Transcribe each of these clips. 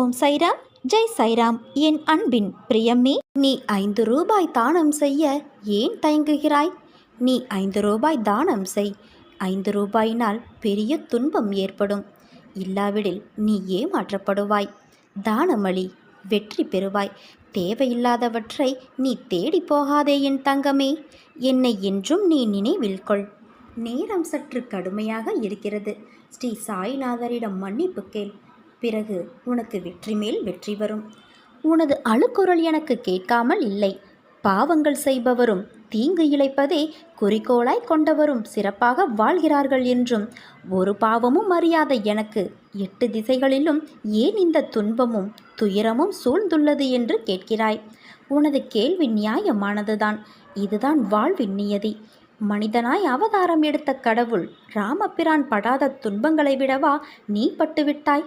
ஓம் சைராம் ஜெய் சைராம். என் அன்பின் பிரியமே நீ ஐந்து ரூபாய் தானம் செய்ய ஏன் தயங்குகிறாய்? நீ ஐந்து ரூபாய் தானம் செய். ஐந்து ரூபாயினால் பெரிய துன்பம் ஏற்படும். இல்லாவிடில் நீ ஏமாற்றப்படுவாய். தானமளி வெற்றி பெறுவாய். தேவையில்லாதவற்றை நீ தேடி போகாதே என் தங்கமே. என்னை என்றும் நீ நினைவில் கொள். நேரம் சற்று கடுமையாக இருக்கிறது. ஸ்ரீ சாய்நாதரிடம் மன்னிப்பு கேள். பிறகு உனக்கு வெற்றி மேல் வெற்றி வரும். உனது அழுக்குரல் எனக்கு கேட்காமல் இல்லை. பாவங்கள் செய்பவரும் தீங்கு இழைப்பதே குறிக்கோளாய் கொண்டவரும் சிறப்பாக வாழ்கிறார்கள் என்றும் ஒரு பாவமும் அறியாத எனக்கு எட்டு திசைகளிலும் ஏன் இந்த துன்பமும் துயரமும் சூழ்ந்துள்ளது என்று கேட்கிறாய்? உனது கேள்வி நியாயமானதுதான். இதுதான் வாழ்வின் நியதி. மனிதனாய் அவதாரம் எடுத்த கடவுள் ராமபிரான் படாத துன்பங்களை விடவா நீ பட்டுவிட்டாய்?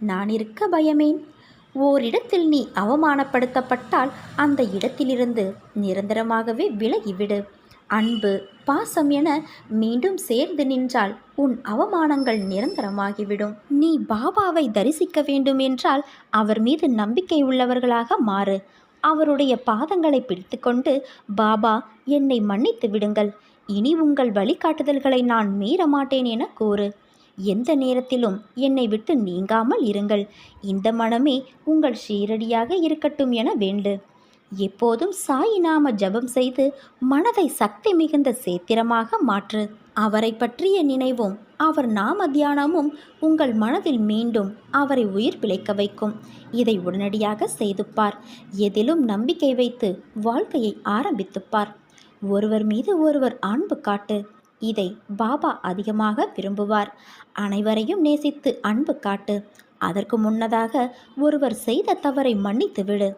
நான் இருக்க பயமேன். ஓரிடத்தில் நீ அவமானப்படுத்தப்பட்டால் அந்த இடத்திலிருந்து நிரந்தரமாகவே விலகிவிடு அன்பு பாசம் என மீண்டும் சேர்ந்து நின்றால் உன் அவமானங்கள் நிரந்தரமாகிவிடும். நீ பாபாவை தரிசிக்க வேண்டும் என்றால் அவர் மீது நம்பிக்கை உள்ளவர்களாக மாறு. அவருடைய பாதங்களை பிடித்துக்கொண்டு பாபா என்னை மன்னித்து விடுங்கள். இனி உங்கள் வழிகாட்டுதல்களை நான் மீற மாட்டேன் என கூறு. எந்த நேரத்திலும் என்னை விட்டு நீங்காமல் இருங்கள். இந்த மனமே உங்கள் ஷீரடியாக இருக்கட்டும் என வேண்டு. எப்போதும் சாய் நாம ஜபம் செய்து மனதை சக்தி மிகுந்த சேத்திரமாக மாற்று. அவரை பற்றிய நினைவும் அவர் நாம தியானமும் உங்கள் மனதில் மீண்டும் அவரை உயிர் பிழைக்க வைக்கும். இதை உடனடியாக செய்துப்பார் எதிலும் நம்பிக்கை வைத்து வாழ்க்கையை ஆரம்பித்துப்பார் ஒருவர் மீது ஒருவர் அன்பு காட்டு. இதை பாபா அதிகமாக விரும்புவார். அனைவரையும் நேசித்து அன்பு காட்டு. அதற்கு முன்னதாக ஒருவர் செய்த தவறை மன்னித்து விடு.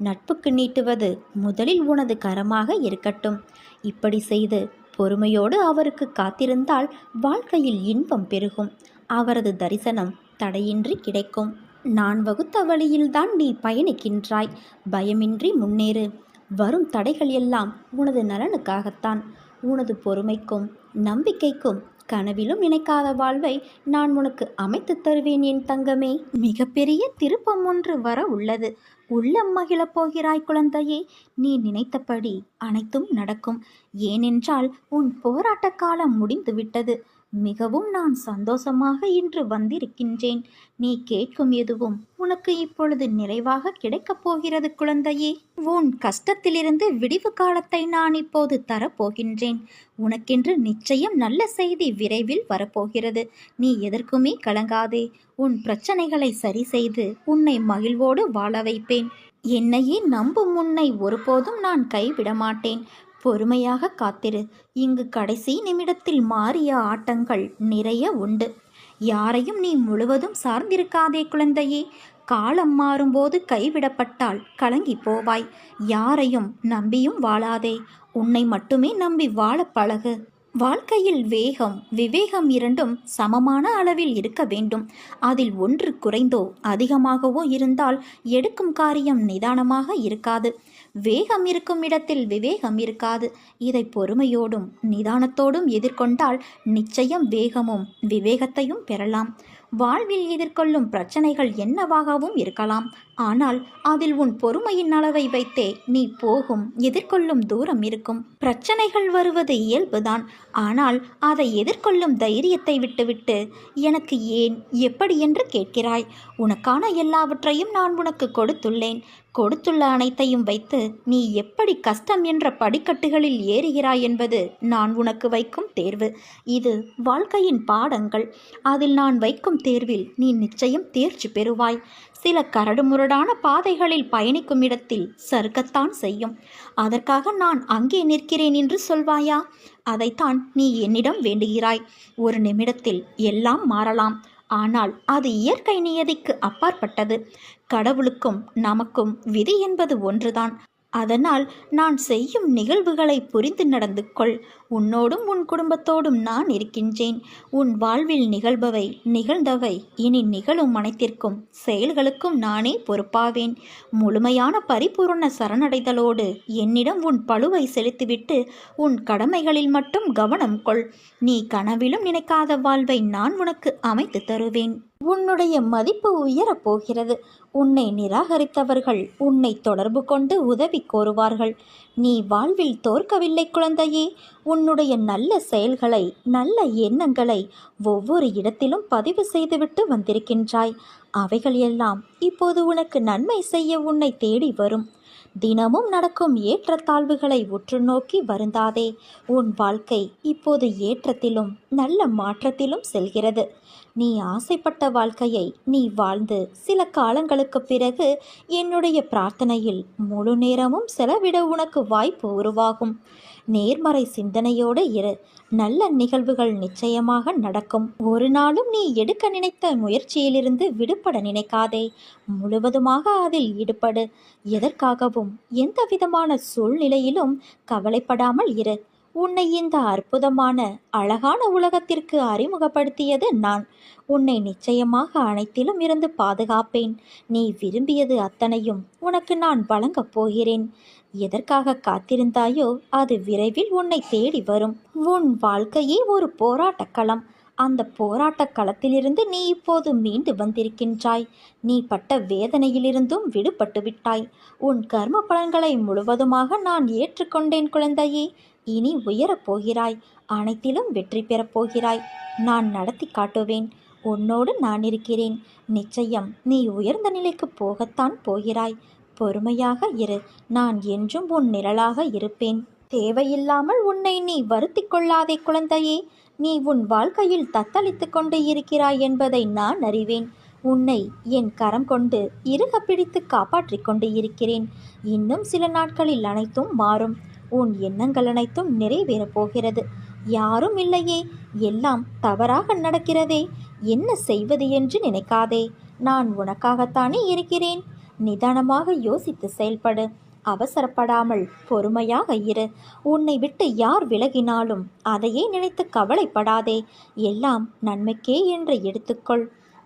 நட்புக்கு நீட்டுவது முதலில் உனது கரமாக இருக்கட்டும். இப்படி செய்து பொறுமையோடு அவருக்கு காத்திருந்தால் வாழ்க்கையில் இன்பம் பெருகும். அவரது தரிசனம் தடையின்றி கிடைக்கும். நான் வகுத்த வழியில்தான் நீ பயணிக்கின்றாய். பயமின்றி முன்னேறு. வரும் தடைகள் எல்லாம் உனது நலனுக்காகத்தான். உனது பொறுமைக்கும் நம்பிக்கைக்கும் கனவிலும் நினைக்காத வாழ்வை நான் உனக்கு அமைத்து தருவேன் என் தங்கமே. மிகப்பெரிய திருப்பம் ஒன்று வர உள்ளது. உள்ளம் மகிழப் போகிறாய் குழந்தையே. நீ நினைத்தபடி அனைத்தும் நடக்கும். ஏனென்றால் உன் போராட்ட காலம் முடிந்துவிட்டது. மிகவும் நான் சந்தோஷமாக இன்று வந்திருக்கின்றேன். நீ கேட்கும் எதுவும் உனக்கு இப்பொழுது நிறைவாக கிடைக்கப் போகிறது குழந்தையே. உன் கஷ்டத்திலிருந்து விடிவு காலத்தை நான் இப்போது தரப்போகின்றேன். உனக்கென்று நிச்சயம் நல்ல செய்தி விரைவில் வரப்போகிறது. நீ எதற்குமே கலங்காதே. உன் பிரச்சனைகளை சரி செய்து உன்னை மகிழ்வோடு வாழ வைப்பேன். என்னையே நம்பும் உன்னை ஒருபோதும் நான் கைவிட மாட்டேன் பொறுமையாக காத்திரு. இங்கு கடைசி நிமிடத்தில் மாறிய ஆட்டங்கள் நிறைய உண்டு. யாரையும் நீ முழுவதும் சார்ந்திருக்காதே குழந்தையே. காலம் மாறும்போது கைவிடப்பட்டால் கலங்கி போவாய். யாரையும் நம்பியும் வாழாதே. உன்னை மட்டுமே நம்பி வாழ பழகு. வாழ்க்கையில் வேகம் விவேகம் இரண்டும் சமமான அளவில் இருக்க வேண்டும். அதில் ஒன்று குறைந்தோ அதிகமாகவோ இருந்தால் எடுக்கும் காரியம் நிதானமாக இருக்காது. வேகம் இருக்கும் இடத்தில் விவேகம் இருக்காது. இதை பொறுமையோடும் நிதானத்தோடும் எதிர்கொண்டால் நிச்சயம் வேகமும் விவேகத்தையும் பெறலாம். வாழ்வில் எதிர்கொள்ளும் பிரச்சனைகள் என்னவாகவும் இருக்கலாம். ஆனால் அதில் உன் பொறுமையின் அளவை வைத்தே நீ போகும் எதிர்கொள்ளும் தூரம் இருக்கும். பிரச்சனைகள் வருவது இயல்புதான். ஆனால் அதை எதிர்கொள்ளும் தைரியத்தை விட்டுவிட்டு எனக்கு ஏன் எப்படி என்று கேட்கிறாய்? உனக்கான எல்லாவற்றையும் நான் உனக்கு கொடுத்துள்ளேன். கொடுத்துள்ள அனைத்தையும் வைத்து நீ எப்படி கஷ்டம் என்ற படிக்கட்டுகளில் ஏறுகிறாய் என்பது நான் உனக்கு வைக்கும் தேர்வு. இது வாழ்க்கையின் பாடங்கள். அதில் நான் வைக்கும் தேர்வில் நீ நிச்சயம் தேர்ச்சி பெறுவாய். சில கரடுமுரடான பாதைகளில் பயணிக்கும் இடத்தில் சறுக்கத்தான் செய்யும். அதற்காக நான் அங்கே நிற்கிறேன் என்று சொல்வாயா? அதைத்தான் நீ என்னிடம் வேண்டுகிறாய். ஒரு நிமிடத்தில் எல்லாம் மாறலாம். ஆனால் அது இயற்கை நியதிக்கு அப்பாற்பட்டது. கடவுளுக்கும் நமக்கும் விதி என்பது ஒன்றுதான். அதனால் நான் செய்யும் நிகழ்வுகளை புரிந்து நடந்து கொள். உன்னோடும் உன் குடும்பத்தோடும் நான் இருக்கின்றேன். உன் வாழ்வில் நிகழ்பவை நிகழ்ந்தவை. இனி நிகழும் அனைத்திற்கும் செயல்களுக்கும் நானே பொறுப்பாவேன். முழுமையான பரிபூரண சரணடைதலோடு என்னிடம் உன் பழுவை செலுத்திவிட்டு உன் கடமைகளில் மட்டும் கவனம் கொள். நீ கனவிலும் நினைக்காத வாழ்வை நான் உனக்கு அமைத்து தருவேன். உன்னுடைய மதிப்பு உயரப் போகிறது. உன்னை நிராகரித்தவர்கள் உன்னை தொடர்பு கொண்டு உதவி கோருவார்கள். நீ வாழ்வில் தோற்கவில்லை குழந்தையே. உன்னுடைய நல்ல செயல்களை நல்ல எண்ணங்களை ஒவ்வொரு இடத்திலும் பதிவு செய்துவிட்டு வந்திருக்கின்றாய். அவைகள் எல்லாம் இப்போது உனக்கு நன்மை செய்ய உன்னை தேடி வரும். தினமும் நடக்கும் ஏற்றத்தாழ்வுகளை உற்று நோக்கி வருந்தாதே. உன் வாழ்க்கை இப்போது ஏற்றத்திலும் நல்ல மாற்றத்திலும் செல்கிறது. நீ ஆசைப்பட்ட வாழ்க்கையை நீ வாழ்ந்து சில காலங்களுக்கு பிறகு என்னுடைய பிரார்த்தனையில் முழு நேரமும் செலவிட உனக்கு வாய்ப்பு உருவாகும். நேர்மறை சிந்தனையோடு இரு. நல்ல நிகழ்வுகள் நிச்சயமாக நடக்கும். ஒரு நாளும் நீ எடுக்க நினைத்த முயற்சியிலிருந்து விடுபட நினைக்காதே. முழுவதுமாக அதில் ஈடுபடு. எதற்காகவும் எந்த விதமான சூழ்நிலையிலும் கவலைப்படாமல் இரு. உன்னை இந்த அற்புதமான அழகான உலகத்திற்கு அறிமுகப்படுத்தியது நான். உன்னை நிச்சயமாக அனைத்திலும் இருந்து பாதுகாப்பேன். நீ விரும்பியது அத்தனையும் உனக்கு நான் வழங்கப் போகிறேன். எதற்காக காத்திருந்தாயோ அது விரைவில் உன்னை தேடி வரும். உன் வாழ்க்கையே ஒரு போராட்டக் களம். அந்த போராட்டக் களத்திலிருந்து நீ இப்போது மீண்டு வந்திருக்கின்றாய். நீ பட்ட வேதனையிலிருந்தும் விடுபட்டு விட்டாய். உன் கர்ம பலன்களை முழுவதுமாக நான் ஏற்றுக்கொண்டேன் குழந்தையே. இனி உயரப் போகிறாய் அனைத்திலும் வெற்றி பெறப் போகிறாய். நான் நடத்தி காட்டுவேன் உன்னோடு நான் இருக்கிறேன். நிச்சயம் நீ உயர்ந்த நிலைக்கு போகத்தான் போகிறாய். பொறுமையாக இரு நான் என்றும் உன் நிழலாக இருப்பேன். தேவையில்லாமல் உன்னை நீ வருத்தி கொள்ளாதே குழந்தையே. நீ உன் வாழ்க்கையில் தத்தளித்து கொண்டு இருக்கிறாய் என்பதை நான் அறிவேன். உன்னை என் கரம் கொண்டு இறுக பிடித்து காப்பாற்றிக் கொண்டு இருக்கிறேன். இன்னும் சில நாட்களில் அனைத்தும் மாறும். உன் எண்ணங்கள் அனைத்தும் நிறைவேறப் போகிறது. யாரும் இல்லையே எல்லாம் தவறாக நடக்கிறதே. என்ன செய்வது என்று நினைக்காதே. நான் உனக்காகத்தானே இருக்கிறேன். நிதானமாக யோசித்து செயல்படு. அவசரப்படாமல் பொறுமையாக இரு. உன்னை விட்டு யார் விலகினாலும் அதையே நினைத்து கவலைப்படாதே. எல்லாம் நன்மைக்கே என்று எடுத்துக்கொள்.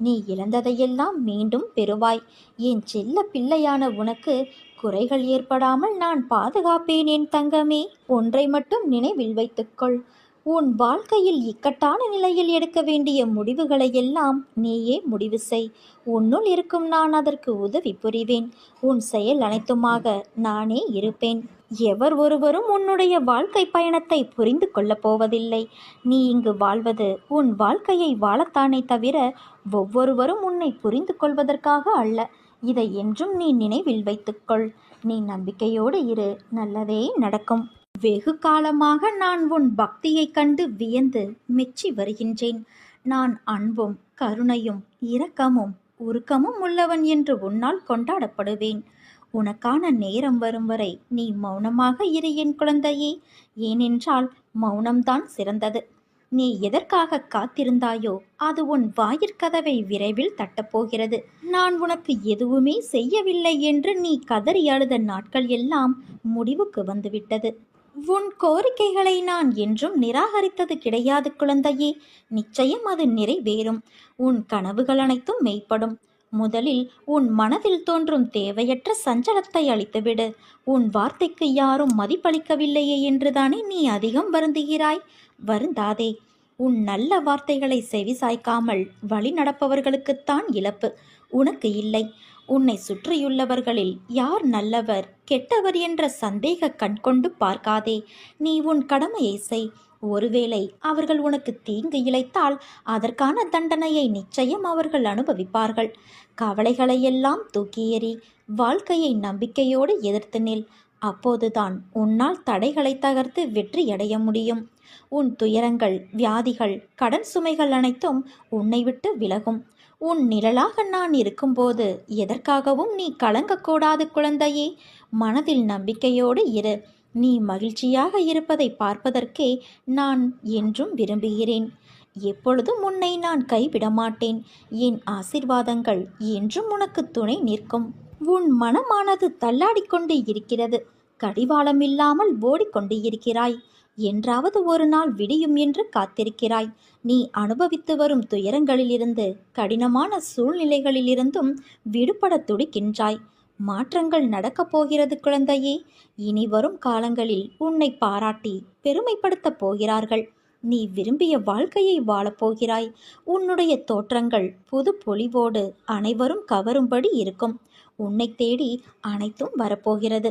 நீ இழந்ததையெல்லாம் மீண்டும் பெறுவாய். என் செல்ல பிள்ளையான உனக்கு குறைகள் ஏற்படாமல் நான் பாதுகாப்பேன் என் தங்கமே. ஒன்றை மட்டும் நினைவில் வைத்துக்கொள். உன் வாழ்க்கையில் இக்கட்டான நிலையில் எடுக்க வேண்டிய முடிவுகளை எல்லாம் நீயே முடிவு செய். உன்னுள் இருக்கும் நான் அதற்கு உதவி புரிவேன். உன் செயல் அனைத்துமாக நானே இருப்பேன். எவர் ஒருவரும் உன்னுடைய வாழ்க்கை பயணத்தை புரிந்து கொள்ளப் போவதில்லை. நீ இங்கு வாழ்வது உன் வாழ்க்கையை வாழத்தானே தவிர ஒவ்வொருவரும் உன்னை புரிந்து கொள்வதற்காக அல்ல. இதை என்றும் நீ நினைவில் வைத்துக்கொள். நீ நம்பிக்கையோடு இரு. நல்லதே நடக்கும். வெகு காலமாக நான் உன் பக்தியைக் கண்டு வியந்து மெச்சி வருகின்றேன். நான் அன்பும் கருணையும் இரக்கமும் உருக்கமும் உள்ளவன் என்று உன்னால் கொண்டாடப்படுவேன். உனக்கான நேரம் வரும் வரை நீ மௌனமாக இரு என் குழந்தையே. ஏனென்றால் மௌனம்தான் சிறந்தது. நீ எதற்காக காத்திருந்தாயோ அது உன் வாயிற்கதவை விரைவில் தட்டப்போகிறது. நான் உனக்கு எதுவுமே செய்யவில்லை என்று நீ கதறி அழுத நாட்கள் எல்லாம் முடிவுக்கு வந்துவிட்டது. உன் கோரிக்கைகளை நான் என்றும் நிராகரித்தது கிடையாது குழந்தையே. நிச்சயம் அது நிறைவேறும். உன் கனவுகள் அனைத்தும் மெய்ப்படும். முதலில் உன் மனதில் தோன்றும் தேவையற்ற சஞ்சலத்தை அளித்துவிடு உன் வார்த்தைக்கு யாரும் மதிப்பளிக்கவில்லையே என்றுதானே நீ அதிகம் வருந்துகிறாய்? வருந்தாதே. உன் நல்ல வார்த்தைகளை செவிசாய்க்காமல் வழி நடப்பவர்களுக்குத்தான் இழப்பு. உனக்கு இல்லை. உன்னை சுற்றியுள்ளவர்களில் யார் நல்லவர் கெட்டவர் என்ற சந்தேக கண் கொண்டு பார்க்காதே. நீ உன் கடமையை செய். ஒருவேளை அவர்கள் உனக்கு தீங்கு இழைத்தால் அதற்கான தண்டனையை நிச்சயம் அவர்கள் அனுபவிப்பார்கள். கவலைகளையெல்லாம் தூக்கி எறி வாழ்க்கையை நம்பிக்கையோடு எதிர்த்து நில். அப்போதுதான் உன்னால் தடைகளை தகர்த்து வெற்றியடைய முடியும். உன் துயரங்கள் வியாதிகள் கடன் சுமைகள் அனைத்தும் உன்னை விட்டு விலகும். உன் நிழலாக நான் இருக்கும்போது எதற்காகவும் நீ கலங்கக்கூடாது குழந்தையே. மனதில் நம்பிக்கையோடு இரு. நீ மகிழ்ச்சியாக இருப்பதை பார்ப்பதற்கே நான் என்றும் விரும்புகிறேன். எப்பொழுதும் உன்னை நான் கைவிட மாட்டேன் என் ஆசிர்வாதங்கள் என்றும் உனக்கு துணை நிற்கும். உன் மனமானது தள்ளாடிக்கொண்டு இருக்கிறது. கடிவாளம் இல்லாமல் ஓடிக்கொண்டு இருக்கிறாய் என்றாவது ஒரு நாள் விடியும் என்று காத்திருக்கிறாய். நீ அனுபவித்து வரும் துயரங்களிலிருந்து கடினமான சூழ்நிலைகளிலிருந்தும் விடுபட துடிக்கின்றாய். மாற்றங்கள் நடக்கப் போகிறது குழந்தையே. இனி வரும் காலங்களில் உன்னை பாராட்டி பெருமைப்படுத்தப் போகிறார்கள். நீ விரும்பிய வாழ்க்கையை வாழப்போகிறாய் உன்னுடைய தோற்றங்கள் புது பொலிவோடு அனைவரும் கவரும்படி இருக்கும். உன்னை தேடி அனைத்தும் வரப்போகிறது.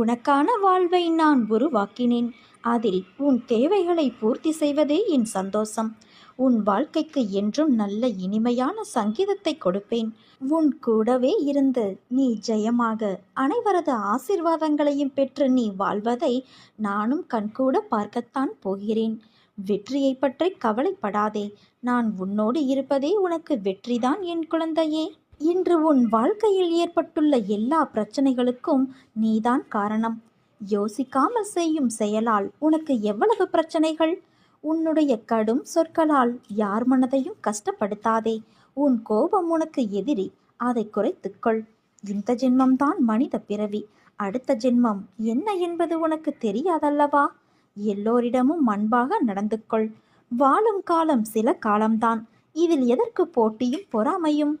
உனக்கான வாழ்வை நான் உருவாக்கினேன். அதில் உன் தேவைகளை பூர்த்தி செய்வதே என் சந்தோஷம். உன் வாழ்க்கைக்கு என்றும் நல்ல இனிமையான சங்கீதத்தை கொடுப்பேன். உன் கூடவே இருந்து நீ ஜெயமாக அனைவரது ஆசிர்வாதங்களையும் பெற்று நீ வாழ்வதை நானும் கண்கூட பார்க்கத்தான் போகிறேன். வெற்றியை பற்றி கவலைப்படாதே. நான் உன்னோடு இருப்பதே உனக்கு வெற்றிதான் என் குழந்தையே. இன்று உன் வாழ்க்கையில் ஏற்பட்டுள்ள எல்லா பிரச்சனைகளுக்கும் நீதான் காரணம். யோசிக்காமல் செய்யும் செயலால் உனக்கு எவ்வளவு பிரச்சனைகள்? உன்னுடைய கடும் சொற்களால் யார் மனதையும் கஷ்டப்படுத்தாதே. உன் கோபம் உனக்கு எதிரி அதை குறைத்துக்கொள் இந்த ஜென்மம்தான் மனித பிறவி. அடுத்த ஜென்மம் என்ன என்பது உனக்கு தெரியாதல்லவா? எல்லோரிடமும் அன்பாக நடந்து கொள். வாழும் காலம் சில காலம்தான். இதில் எதற்கு போட்டியும் பொறாமையும்?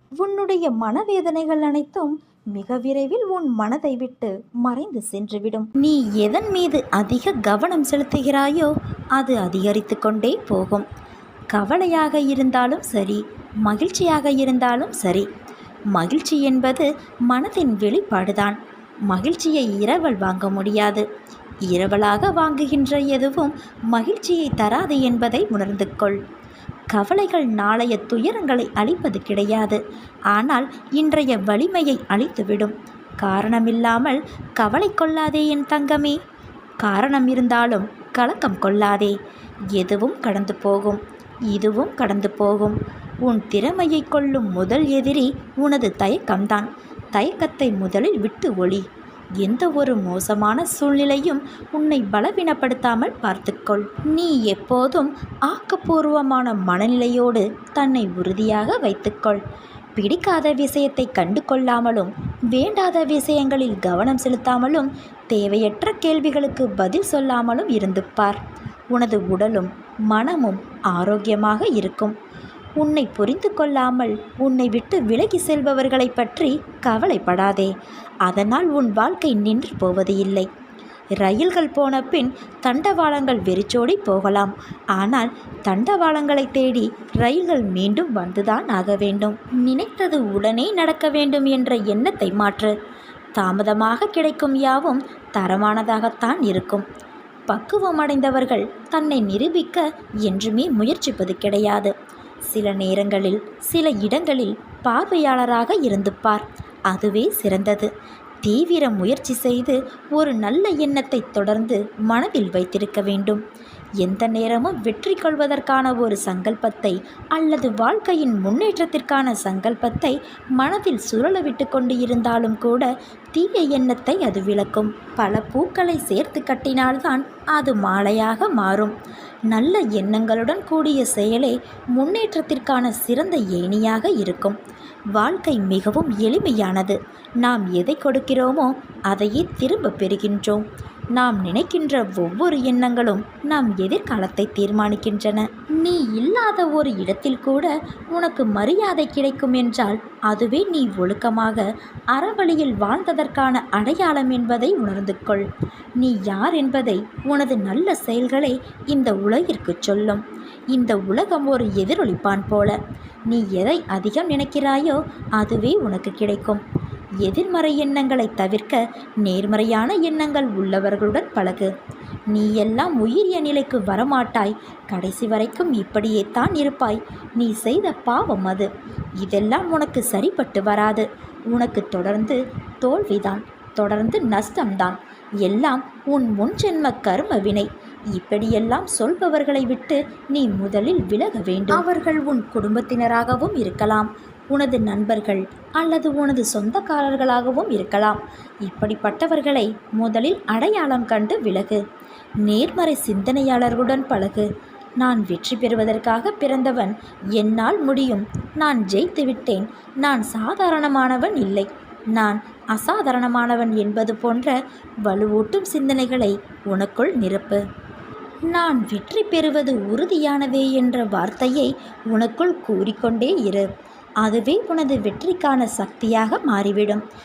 உன்னுடைய மனவேதனைகள் அனைத்தும் மிக விரைவில் உன் மனதை விட்டு மறைந்து சென்றுவிடும். நீ எதன் மீது அதிக கவனம் செலுத்துகிறாயோ அது அதிகரித்து கொண்டே போகும். கவலையாக இருந்தாலும் சரி மகிழ்ச்சியாக இருந்தாலும் சரி. மகிழ்ச்சி என்பது மனதின் வெளிப்பாடுதான். மகிழ்ச்சியை இரவல் வாங்க முடியாது. இரவலாக வாங்குகின்ற எதுவும் மகிழ்ச்சியை தராது என்பதை உணர்ந்து கொள். கவலைகள் நாளைய துயரங்களை அளிப்பது கிடையாது. ஆனால் இன்றைய வலிமையை அழித்துவிடும். காரணமில்லாமல் கவலை கொள்ளாதே என் தங்கமே. காரணம் இருந்தாலும் கலக்கம் கொள்ளாதே. எதுவும் கடந்து போகும். இதுவும் கடந்து போகும். உன் திறமையை கொள்ளும் முதல் எதிரி உனது தயக்கம்தான். தயக்கத்தை முதலில் விட்டு ஒளி. எந்த ஒரு மோசமான சூழ்நிலையும் உன்னை பலவீனப்படுத்தாமல் பார்த்துக்கொள். நீ எப்போதும் ஆக்கப்பூர்வமான மனநிலையோடு தன்னை உறுதியாக வைத்துக்கொள். பிடிக்காத விஷயத்தை கண்டு கொள்ளாமலும் வேண்டாத விஷயங்களில் கவனம் செலுத்தாமலும் தேவையற்ற கேள்விகளுக்கு பதில் சொல்லாமலும் இருந்து பார் உனது உடலும் மனமும் ஆரோக்கியமாக இருக்கும். உன்னை புரிந்து கொள்ளாமல் உன்னை விட்டு விலகி செல்பவர்களை பற்றி கவலைப்படாதே. அதனால் உன் வாழ்க்கை நின்று போவது இல்லை. ரயில்கள் போன பின் தண்டவாளங்கள் வெறிச்சோடி போகலாம். ஆனால் தண்டவாளங்களை தேடி ரயில்கள் மீண்டும் வந்துதான் ஆக வேண்டும். நினைத்தது உடனே நடக்க வேண்டும் என்ற எண்ணத்தை மாற்று. தாமதமாக கிடைக்கும் யாவும் தரமானதாகத்தான் இருக்கும். பக்குவமடைந்தவர்கள் தன்னை நிரூபிக்க என்றுமே முயற்சிப்பது கிடையாது. சில நேரங்களில் சில இடங்களில் பார்வையாளராக இருந்து பார். அதுவே சிறந்தது. தீவிர முயற்சி செய்து ஒரு நல்ல எண்ணத்தை தொடர்ந்து மனதில் வைத்திருக்க வேண்டும். எந்த நேரமும் வெற்றி கொள்வதற்கான ஒரு சங்கல்பத்தை அல்லது வாழ்க்கையின் முன்னேற்றத்திற்கான சங்கல்பத்தை மனதில் சுழல விட்டு கொண்டு இருந்தாலும் கூட தீய எண்ணத்தை அது விளக்கும். பல பூக்களை சேர்த்து கட்டினால்தான் அது மாலையாக மாறும். நல்ல எண்ணங்களுடன் கூடிய செயலே முன்னேற்றத்திற்கான சிறந்த ஏணியாக இருக்கும். வாழ்க்கை மிகவும் எளிமையானது. நாம் எதை கொடுக்கிறோமோ அதையே திரும்ப பெறுகின்றோம். நாம் நினைக்கின்ற ஒவ்வொரு எண்ணங்களும் நாம் எதிர்காலத்தை தீர்மானிக்கின்றன. நீ இல்லாத ஒரு இடத்தில் கூட உனக்கு மரியாதை கிடைக்கும் என்றால் அதுவே நீ ஒழுக்கமாக அறவழியில் வாழ்ந்ததற்கான அடையாளம் என்பதை உணர்ந்து கொள். நீ யார் என்பதை உனது நல்ல செயல்களை இந்த உலகிற்கு சொல்லும். இந்த உலகம் ஒரு எதிரொலிப்பான் போல. நீ எதை அதிகம் நினைக்கிறாயோ அதுவே உனக்கு கிடைக்கும். எதிர்மறை எண்ணங்களை தவிர்க்க நேர்மறையான எண்ணங்கள் உள்ளவர்களுடன் பழகு. நீ எல்லாம் உயிரிய நிலைக்கு வரமாட்டாய். கடைசி வரைக்கும் இப்படியே தான் இருப்பாய். நீ செய்த பாவம் அது. இதெல்லாம் உனக்கு சரிப்பட்டு வராது. உனக்கு தொடர்ந்து தோல்விதான். தொடர்ந்து நஷ்டம்தான். எல்லாம் உன் முன்ஜென்ம கர்ம வினை. இப்படியெல்லாம் சொல்பவர்களை விட்டு நீ முதலில் விலக வேண்டும். அவர்கள் உன் குடும்பத்தினராகவும் இருக்கலாம். உனது நண்பர்கள் அல்லது உனது சொந்தக்காரர்களாகவும் இருக்கலாம். இப்படிப்பட்டவர்களை முதலில் அடையாளம் கண்டு விலகு. நேர்மறை சிந்தனையாளர்களுடன் பழகு. நான் வெற்றி பெறுவதற்காக பிறந்தவன் என்னால் முடியும். நான் ஜெயித்து விட்டேன். நான் சாதாரணமானவன் இல்லை. நான் அசாதாரணமானவன் என்பது போன்ற வலுவூட்டும் சிந்தனைகளை உனக்குள் நிரப்பு. நான் வெற்றி பெறுவது உறுதியானதே என்ற வார்த்தையை உனக்குள் கூறிக்கொண்டே இரு. அதுவே உனது வெற்றிக்கான சக்தியாக மாறிவிடும்.